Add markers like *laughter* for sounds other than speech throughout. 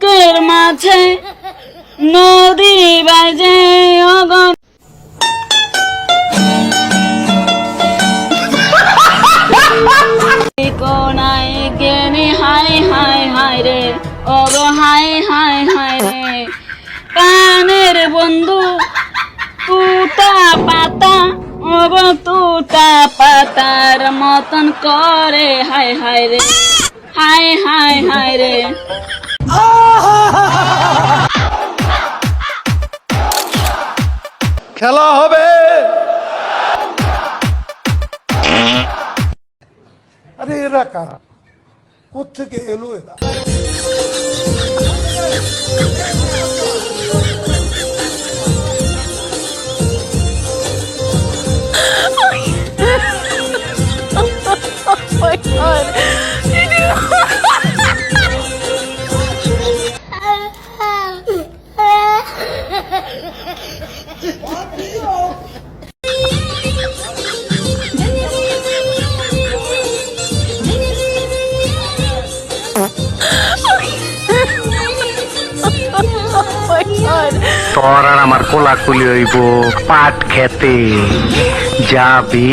বুকের মাঝে নদী বাজে অগণ রে। রে। কানের বন্ধু তুতা পাতা অগ তুতা পাতার মতন করে হাই হাই রে। হাই হাই হাই রে। *laughs* খেলা হবে। আরে এরা কারা? কোথেকে এলো এরা? তোর আর আমার কোলাকুলি হইব পাট খেতে। যাবি?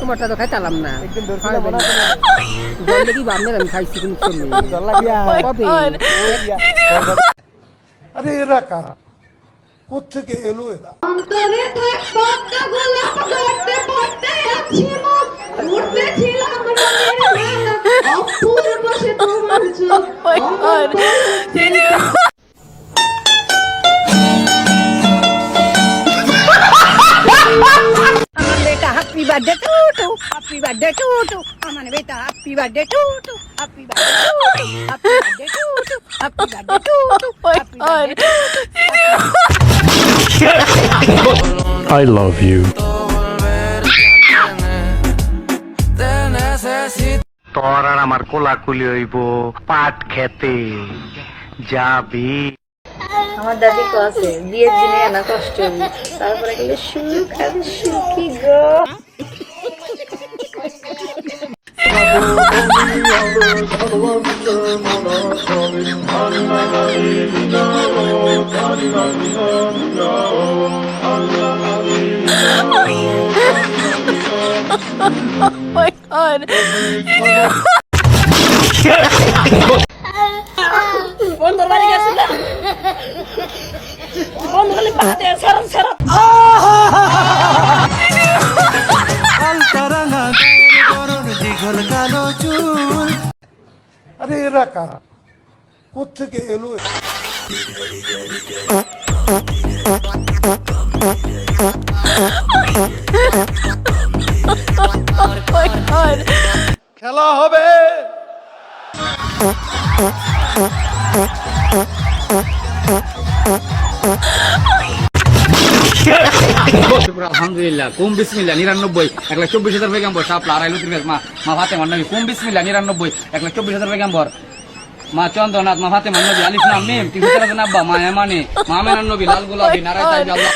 তোমারটা তো খাইতালাম না। একদিন ধরছিলাম মনে বললে কি বামনে আমি খাইছি কবে? আরে এরা কারা? কোথেকে এলো এরা? অন্তরে থাক পদ্মা গোলাপ গড়তে পড়তে আছি মুখ উঠতেছিলাম রঙের অপূর্ব সে তোমার চোখ বার্থডে টু টু আমার বেটা happy birthday to you happy birthday to you happy birthday to you happy birthday to you I love you. তোর আর আমার কোলাকুলি হইব পাট খেতে। যাবি। আমার দাদি আছে বিয়ের দিনে না কষ্ট। তারপরে গেলে সুখ আমি সুখী গো। বন্ধু বাড়ি গেছিল বন্ধু খালি পাতে সরম সরম আরে এরা কারা? কোথেকে এলো খেলা হবে। আলহামদুলিল্লাহ। কুম বিসমিল্লা নিরানব্বই এক লাখ চব্বিশ হাজার বেগাম্বর সাপলা আড়াই লুতির মা মা ফাতে মান্নবী কুম বিসমিল্লা নিরানব্বই এক লাখ চব্বিশ হাজার বেগাম্বর মা চন্দ্রনাথ, মা ফাতে মান্নবী আলিফ নাম মিম তিন হাজার আব্বা, মা এমানে মা মেনান্নবী লাল গুলাবি নারায়ণ আল্লাহ।